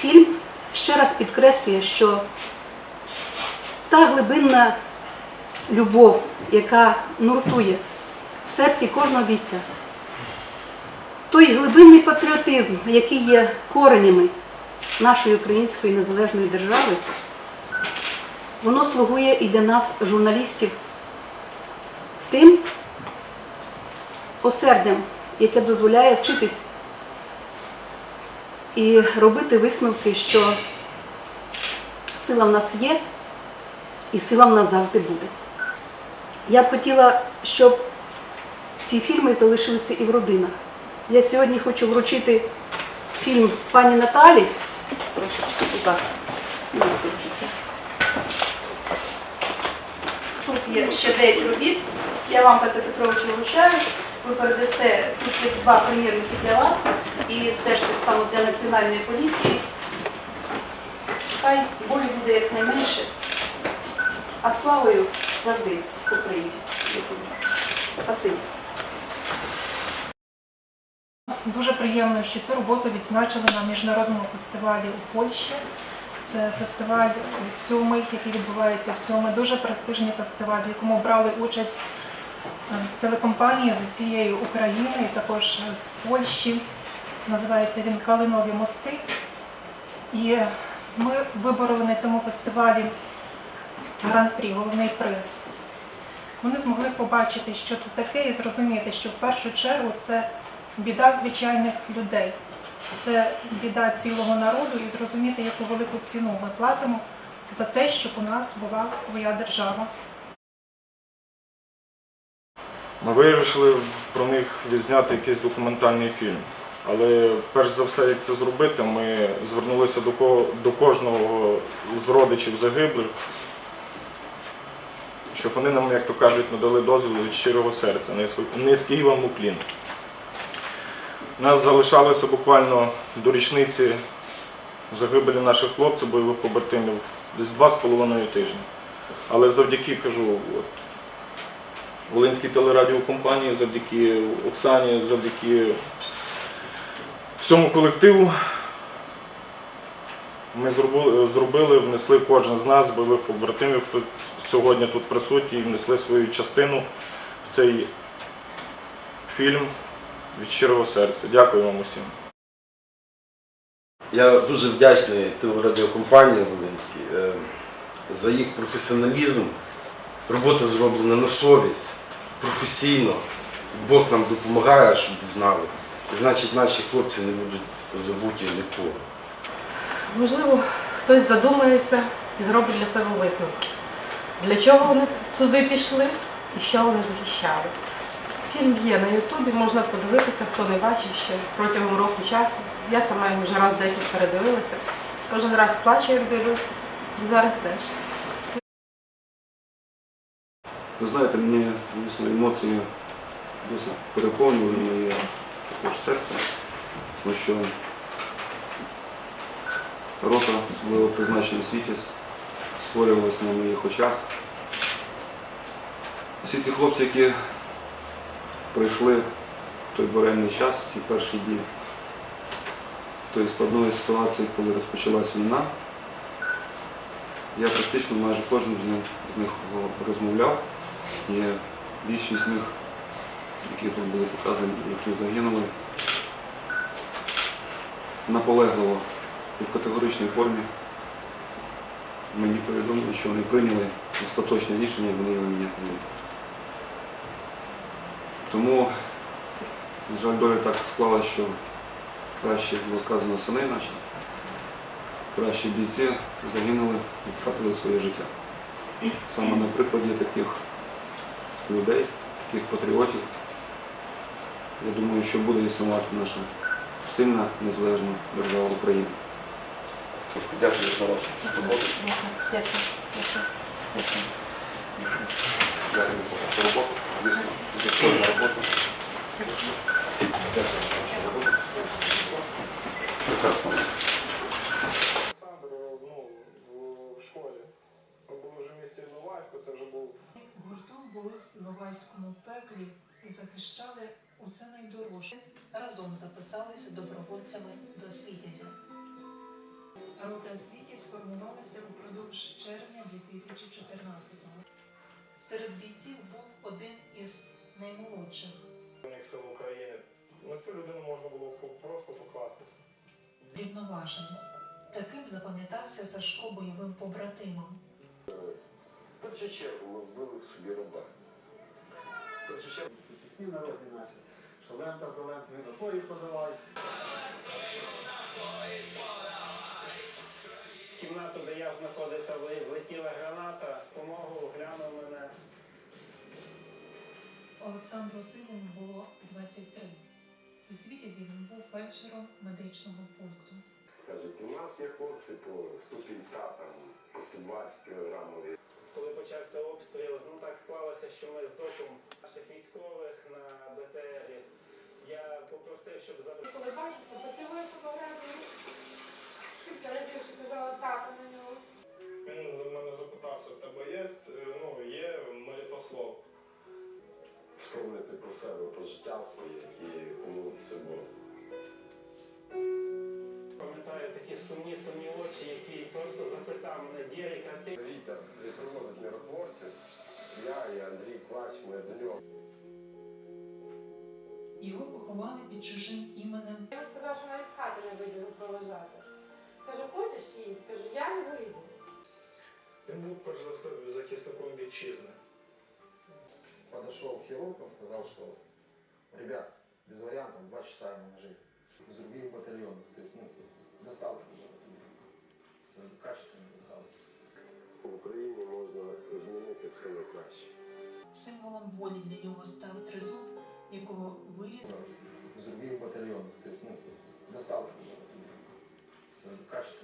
фільм ще раз підкреслює, що та глибинна любов, яка нуртує в серці кожного бійця, той глибинний патріотизм, який є коренями нашої української незалежної держави, воно слугує і для нас, журналістів, тим осердям, яке дозволяє вчитись і робити висновки, що сила в нас є і сила в нас завжди буде. Я б хотіла, щоб ці фільми залишилися і в родинах. Я сьогодні хочу вручити фільм пані Наталі. Трошечки, будь ласка, будь ласка. Тут є ще деякі робіт. Я вам, Петро Петровичу, вручаю. Ви передасте тут два примірники для вас і теж так само для національної поліції. Хай болі буде якнайменше, а славою завжди покриють. Спасибі. Дуже приємно, що цю роботу відзначили на міжнародному фестивалі у Польщі. Це фестиваль сьомий, який відбувається в сьомий. Дуже престижний фестиваль, в якому брали участь телекомпанії з усієї України, також з Польщі. Називається він Калинові мости. І ми вибороли на цьому фестивалі гран-прі, головний приз. Вони змогли побачити, що це таке, і зрозуміти, що в першу чергу це біда звичайних людей. Це біда цілого народу і зрозуміти, яку велику ціну ми платимо за те, щоб у нас була своя держава. Ми вирішили про них відзняти якийсь документальний фільм. Але перш за все, як це зробити, ми звернулися до, ко- до кожного з родичів загиблих, щоб вони нам, як то кажуть, надали дозвіл від щирого серця. Низький вам уклін. Нас залишалося буквально до річниці загибелі наших хлопців, бойових побратимів, десь два з половиною тижні. Але завдяки кажу, от, Волинській телерадіокомпанії, завдяки Оксані, завдяки всьому колективу. Ми зробили, внесли кожен з нас, бойових побратимів, хто сьогодні тут присутній, внесли свою частину в цей фільм від щирого серця. Дякую вам усім. Я дуже вдячний телерадіокомпанії Волинській е, за їх професіоналізм. Робота зроблена на совість, професійно. Бог нам допомагає, щоб знали. Значить, наші хлопці не будуть забуті ніколи. Можливо, хтось задумається і зробить для себе висновок. Для чого вони туди пішли і що вони захищали. Фільм є на Ютубі, можна подивитися, хто не бачив ще протягом року часу. Я сама його вже раз 10 передивилася. Кожен раз плачу, як дивлюся. І зараз теж. Ви знаєте, мені дійсно емоції досить переповнювали моє також серце, тому що рота особливо призначена світість створювалась на моїх очах. Всі ці хлопці, які пройшли в той буремний час, в ті перші дні тої складної ситуації, коли розпочалась війна, я практично майже кожен з них розмовляв. І більшість з них, які тут були показані, які загинули, наполегливо і в категоричній формі мені повідомили, що вони прийняли остаточне рішення вони його міняти не будуть. Тому, на жаль, доля так склалася, що краще було сказано сини наші, кращі бійці загинули втратили своє життя. Саме на прикладі таких людей, таких патріотів. Я думаю, що буде існувати наша сильна, незалежна держава Україна. Трошки дякую за вашу роботу. Дякую. Дякую. За вашу роботу. Дійсно, достойна робота. Дякую за вашу роботу. Прекрасно. Були в Іловайському пеклі і захищали усе найдорожче. Разом записалися добровольцями до Світязя. Рота освіті сформувалася упродовж червня 2014-го. Серед бійців був один із наймолодших. Сил України. На цю людину можна було просто покластися. Рівноважений. Таким запам'ятався Сашко бойовим побратимом. В першу чергу ми вбили в собі раба. В першу чергу Ці пісні народні наші, що лента за лентою напої подавай. В кімнату, де я знаходився, влетіла граната, помогу, глянув мене. Олександру Сивому було 23. У світі він був фельдшером медичного пункту. кажуть, у нас є хлопці по 150, там, по 120 кілограмів. Коли почався обстріл, ну так склалося, що ми з доком наших військових на БТРі. Я попросив, щоб забрати. Коли бачите, поцілує фотографію. Кілька разів, що казала тата на нього. Він за мене запитався, в тебе є, ну, є молитослов. Вспомнити про себе, про життя своє і помолитися Богу. Пам'ятаю такі сумні, сумні очі, які просто запитав мене, Дєріка, ти Вітер привозить миротворців. Я і Андрій Квач, ми до нього. Його поховали під чужим іменем. Я йому сказав, що навіть з хати не вийде його проважати. Кажу, хочеш їй? Кажу, я не вийду. Він був перш за все захисником вітчизни. Подошел хирург, он сказал, что ребят, без вариантов, два часа ему на жизнь. Из других батальонов. То есть, ну, досталось качественно досталось. В Україні можна змінити все на краще. Символом волі для нього став тризуб, якого виріз. Ну, Зробив батальйон. Тобто, ну, досталось качественно.